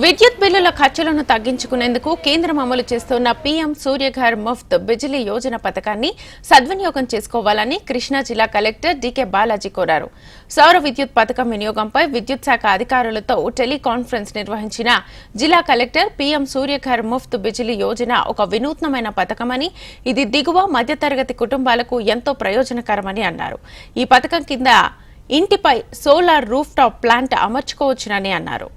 విద్యుత్ బిల్లుల ఖర్చులను తగ్గించుకునేందుకు కేంద్రం అమలు చేస్తున్న పీఎం సూర్యఘర్ ముఫ్త్ బిజిలీ యోజన పథకాన్ని సద్వినియోగం చేసుకోవాలని కృష్ణా జిల్లా కలెక్టర్ డీకే బాలాజీ కోరారు. సౌర విద్యుత్ పథకం వినియోగంపై విద్యుత్ శాఖ అధికారులతో టెలికాన్ఫరెన్స్ నిర్వహించిన జిల్లా కలెక్టర్ పీఎం సూర్యఘర్ ముఫ్త్ బిజిలీ యోజన ఒక వినూత్నమైన పథకమని ఇది దిగువ మధ్యతరగతి కుటుంబాలకు ఎంతో ప్రయోజనకరమని అన్నారు. ఈ పథకం కింద ఇంటిపై సోలార్ రూఫ్ టాప్ ప్లాంట్ అమర్చుకోవచ్చునని అన్నారు.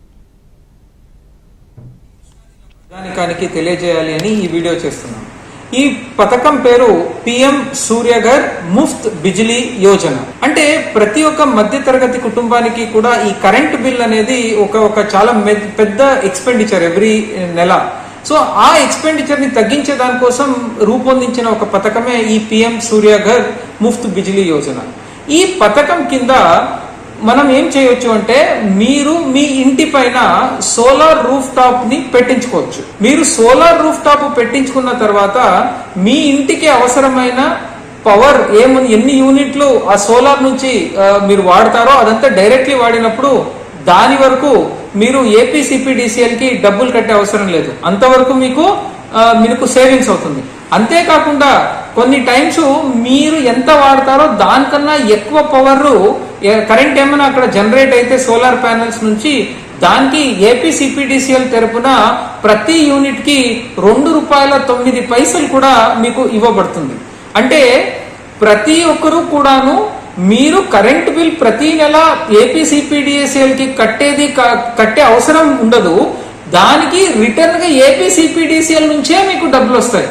ప్రజానికానికి తెలియజేయాలి అని ఈ వీడియో చేస్తున్నాం. ఈ పథకం పేరు పిఎం సూర్యగర్ ముఫ్త్ బిజిలీ యోజన. అంటే ప్రతి ఒక్క మధ్య తరగతి కుటుంబానికి కూడా ఈ కరెంట్ బిల్ అనేది ఒక ఒక చాలా మె- పెద్ద ఎక్స్పెండిచర్ ఎవ్రీ నెల. సో ఆ ఎక్స్పెండిచర్ని తగ్గించే దానికోసం రూపొందించిన ఒక పథకమే ఈ పిఎం సూర్యఘర్ ముఫ్త్ బిజిలీ యోజన. ఈ పథకం కింద మనం ఏం చేయొచ్చు అంటే మీరు మీ ఇంటి పైన సోలార్ రూఫ్ టాప్ని పెట్టించుకోవచ్చు. మీరు సోలార్ రూఫ్ టాప్ పెట్టించుకున్న తర్వాత మీ ఇంటికి అవసరమైన పవర్ ఏమని ఎన్ని యూనిట్లు ఆ సోలార్ నుంచి మీరు వాడతారో అదంతా డైరెక్ట్లీ వాడినప్పుడు దాని వరకు మీరు ఏపీసీపీడీసీఎల్కి డబ్బులు కట్టే అవసరం లేదు. అంతవరకు మీకు మీకు సేవింగ్స్ అవుతుంది. అంతేకాకుండా కొన్ని టైమ్స్ మీరు ఎంత వాడతారో దానికన్నా ఎక్కువ పవర్ కరెంట్ ఏమైనా అక్కడ జనరేట్ అయితే సోలార్ ప్యానెల్స్ నుంచి దానికి ఏపీసీపీడిసిఎల్ తరపున ప్రతి యూనిట్కి రెండు రూపాయల తొమ్మిది పైసలు కూడా మీకు ఇవ్వబడుతుంది. అంటే ప్రతి ఒక్కరూ కూడాను మీరు కరెంట్ బిల్ ప్రతి నెల ఏపీసీపీడీఎస్ఎల్కి కట్టేది కట్టే అవసరం ఉండదు. దానికి రిటర్న్గా ఏపీసీపీడీసీఎల్ నుంచే మీకు డబ్బులు వస్తాయి.